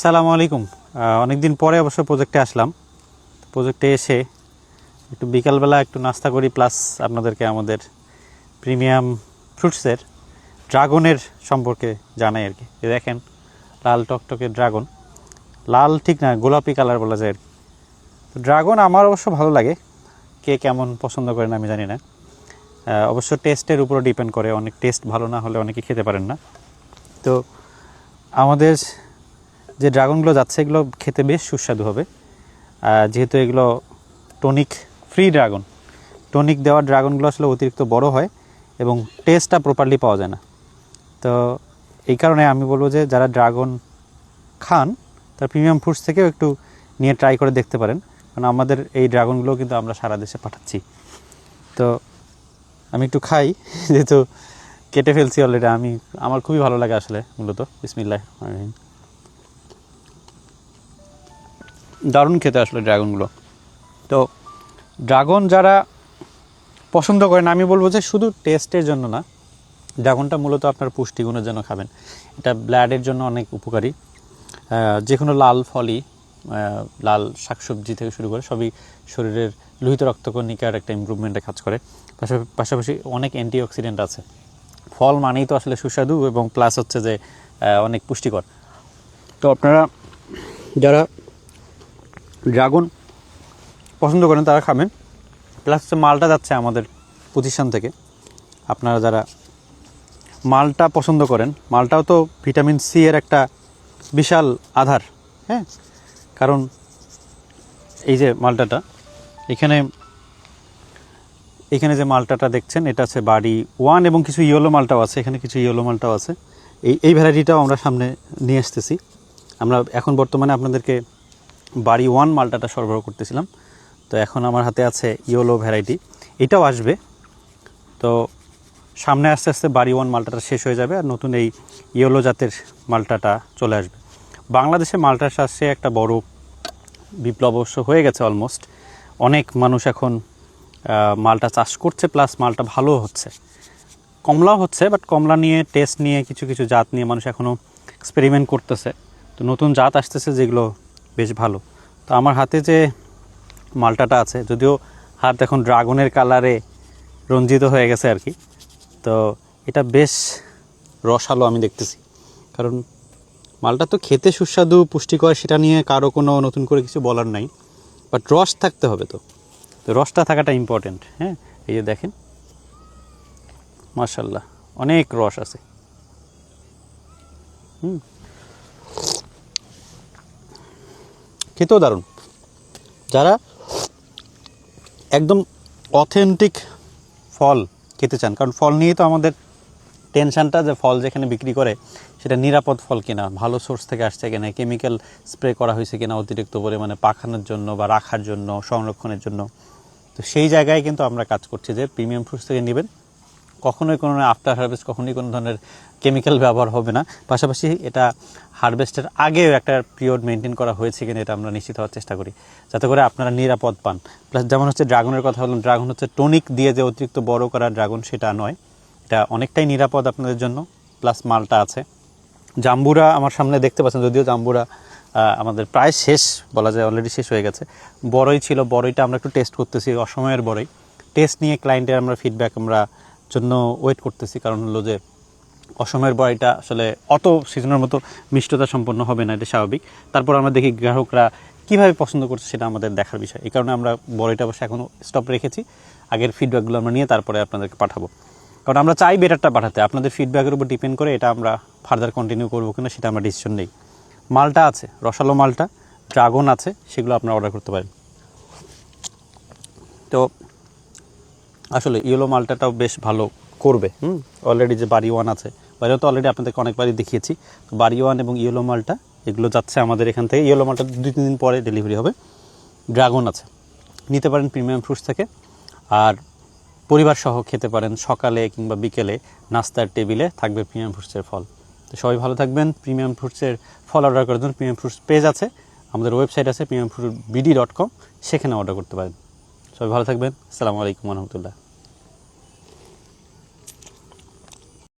সালামু আলাইকুম। অনেক দিন পরে অবশ্য প্রজেক্টে আসলাম। প্রজেক্টে এসে একটু বিকালবেলা একটু নাস্তা করি প্লাস আপনাদেরকে আমাদের প্রিমিয়াম ফ্রুটসের ড্রাগনের সম্পর্কে জানাই আর কি। দেখেন, লাল টকটকে ড্রাগন লাল ঠিক না, গোলাপি কালার বলা যায় আর কি। তো ড্রাগন আমার অবশ্য ভালো লাগে। কে কেমন পছন্দ করেন আমি জানি না। অবশ্য টেস্টের উপরও ডিপেন্ড করে। অনেক টেস্ট ভালো না হলে অনেকে খেতে পারেন না। তো আমাদের যে ড্রাগনগুলো যাচ্ছে, এগুলো খেতে বেশ সুস্বাদু হবে। যেহেতু এগুলো টনিক ফ্রি ড্রাগন, টনিক দেওয়া ড্রাগনগুলো আসলে অতিরিক্ত বড় হয় এবং টেস্টটা প্রপারলি পাওয়া যায় না। তো এই কারণে আমি বলব যে, যারা ড্রাগন খান, তার প্রিমিয়াম ফুডস থেকেও একটু নিয়ে ট্রাই করে দেখতে পারেন। কারণ আমাদের এই ড্রাগনগুলো কিন্তু আমরা সারা দেশে পাঠাচ্ছি। তো আমি একটু খাই, যেহেতু কেটে ফেলছি অলরেডি আমি, আমার খুবই ভালো লাগে আসলে মূলত। বিসমিল্লাহ দারুণ খেতে আসলে ড্রাগনগুলো। তো ড্রাগন যারা পছন্দ করেন, আমি বলব যে শুধু টেস্টের জন্য না, ড্রাগনটা মূলত আপনার পুষ্টিগুণের জন্য খাবেন। এটা ব্লাডের জন্য অনেক উপকারী। যে কোনো লাল ফলই লাল শাকসবজি থেকে শুরু করে সবই শরীরের লোহিত রক্তকণিকার একটা ইমপ্রুভমেন্টে কাজ করে। পাশাপাশি অনেক অ্যান্টিঅক্সিডেন্ট আছে। ফল মানেই তো আসলে সুস্বাদু এবং প্লাস হচ্ছে যে অনেক পুষ্টিকর। তো আপনারা যারা ড্রাগন পছন্দ করেন তারা খাবেন। প্লাস হচ্ছে মালটা যাচ্ছে আমাদের প্রতিষ্ঠান থেকে। আপনারা যারা মালটা পছন্দ করেন, মালটাও তো ভিটামিন সি এর একটা বিশাল আধার হ্যাঁ? কারণ এই যে মালটাটা, এখানে এখানে যে মালটাটা দেখছেন, এটা আছে বাড়ি ওয়ান এবং কিছু ইয়েলো মালটাও আছে, এখানে কিছু ইয়েলো মালটাও আছে। এই এই ভ্যারাইটিটাও আমরা সামনে নিয়ে আসতেছি। আমরা এখন বর্তমানে আপনাদেরকে বাড়ি ওয়ান মালটাটা সরবরাহ করতেছিলাম। তো এখন আমার হাতে আছে ইয়েলো ভ্যারাইটি এটাও আসবে। তো সামনে আস্তে আস্তে বাড়ি ওয়ান মালটাটা শেষ হয়ে যাবে আর নতুন এই ইয়েলো জাতের মালটাটা চলে আসবে। বাংলাদেশে মালটার চাষে একটা বড় বিপ্লব অবশ্য হয়ে গেছে অলমোস্ট অনেক মানুষ এখন মালটা চাষ করছে প্লাস মালটা ভালো হচ্ছে। কমলাও হচ্ছে বাট কমলা নিয়ে টেস্ট নিয়ে, কিছু কিছু জাত নিয়ে মানুষ এখনও এক্সপেরিমেন্ট করতেছে। তো নতুন জাত আসতেছে যেগুলো বেশ ভালো। তো আমার হাতে যে মালটাটা আছে, যদিও হাত এখন ড্রাগনের কালারে রঞ্জিত হয়ে গেছে আর কি, তো এটা বেশ রসালো আমি দেখতেছি। কারণ মালটা তো খেতে সুস্বাদু, পুষ্টিকর, সেটা নিয়ে কারও কোনো নতুন করে কিছু বলার নাই। বাট রস থাকতে হবে তো। তো রসটা থাকাটা ইম্পর্টেন্ট হ্যাঁ? এই যে দেখেন। মার্শাল্লাহ অনেক রস আছে। হুম। খেতেও দারুণ। যারা একদম অথেন্টিক ফল খেতে চান, কারণ ফল নিয়ে তো আমাদের টেনশনটা যে ফল যেখানে বিক্রি করে, সেটা নিরাপদ ফল কিনা, ভালো সোর্স থেকে আসছে কিনা কেমিক্যাল স্প্রে করা হয়েছে কিনা অতিরিক্ত পরিমাণে পাখানোর জন্য বা রাখার জন্য, সংরক্ষণের জন্য। তো সেই জায়গায় কিন্তু আমরা কাজ করছি যে প্রিমিয়াম ফ্রুটস থেকে নেবেন। কখনোই কোনো আফটার হারভেস্ট কখনোই কোনো ধরনের কেমিক্যাল ব্যবহার হবে না। পাশাপাশি এটা হারভেস্টের আগেও একটা পিরিয়ড মেনটেন করা হয়েছে কিনা এটা আমরা নিশ্চিত হওয়ার চেষ্টা করি, যাতে করে আপনারা নিরাপদ পান। প্লাস যেমন হচ্ছে ড্রাগনের কথা বললাম ড্রাগন হচ্ছে টনিক দিয়ে যে অতিরিক্ত বড় করা ড্রাগন সেটা নয়, এটা অনেকটাই নিরাপদ আপনাদের জন্য। প্লাস মালটা আছে। জাম্বুরা আমার সামনে দেখতে পাচ্ছেন, যদিও জাম্বুরা আমাদের প্রায় শেষ, বলা যায় অলরেডি শেষ হয়ে গেছে। বড়ই ছিল, বড়ইটা আমরা একটু টেস্ট করতেছি, অসময়ের বড়ই। টেস্ট নিয়ে ক্লায়েন্টের আমরা ফিডব্যাক আমরা জন্য ওয়েট করতেছি। কারণ হলো যে অসমের বড়িটা আসলে অত সিজনের মতো মিষ্টতা সম্পন্ন হবে না, এটা স্বাভাবিক। তারপর আমরা দেখি গ্রাহকরা কীভাবে পছন্দ করছে সেটা আমাদের দেখার বিষয়। এই কারণে আমরা বড়িটা অবশ্য এখনও স্টপ রেখেছি। আগের ফিডব্যাকগুলো আমরা নিয়ে তারপরে আপনাদেরকে পাঠাবো। কারণ আমরা চাই বেটারটা পাঠাতে আপনাদের ফিডব্যাকের উপর ডিপেন্ড করে এটা আমরা ফার্দার কন্টিনিউ করব কিনা সেটা আমরা ডিসিশন নেই। মালটা আছে, রসালো মালটা ড্রাগন আছে, সেগুলো আপনারা অর্ডার করতে পারেন। তো আসলে ইয়েলো মালটাটাও বেশ ভালো করবে, হুম? অলরেডি যে বাড়ি ওয়ান আছে বাড়ি তো অলরেডি আপনাদেরকে অনেকবারই দেখিয়েছি। তো বাড়ি ওয়ান এবং ইয়েলো মালটা, এগুলো যাচ্ছে আমাদের এখান থেকে। ইয়েলো মালটা দুই, তিন দিন পরে ডেলিভারি হবে। ড্রাগন আছে। নিতে পারেন প্রিমিয়াম ফ্রুটস থেকে। আর পরিবার সহ খেতে পারেন সকালে কিংবা বিকেলে নাস্তার টেবিলে থাকবে প্রিমিয়াম ফ্রুটসের ফল। তো সবাই ভালো থাকবেন। প্রিমিয়াম ফ্রুটসের ফল অর্ডার করার জন্য প্রিমিয়াম ফ্রুটস পেজ আছে। আমাদের ওয়েবসাইট আছে premium fruit BD dot com সেখানে অর্ডার করতে পারেন। সবাই ভালো থাকবেন। আসসালামু আলাইকুম রহমতুল্লাহ।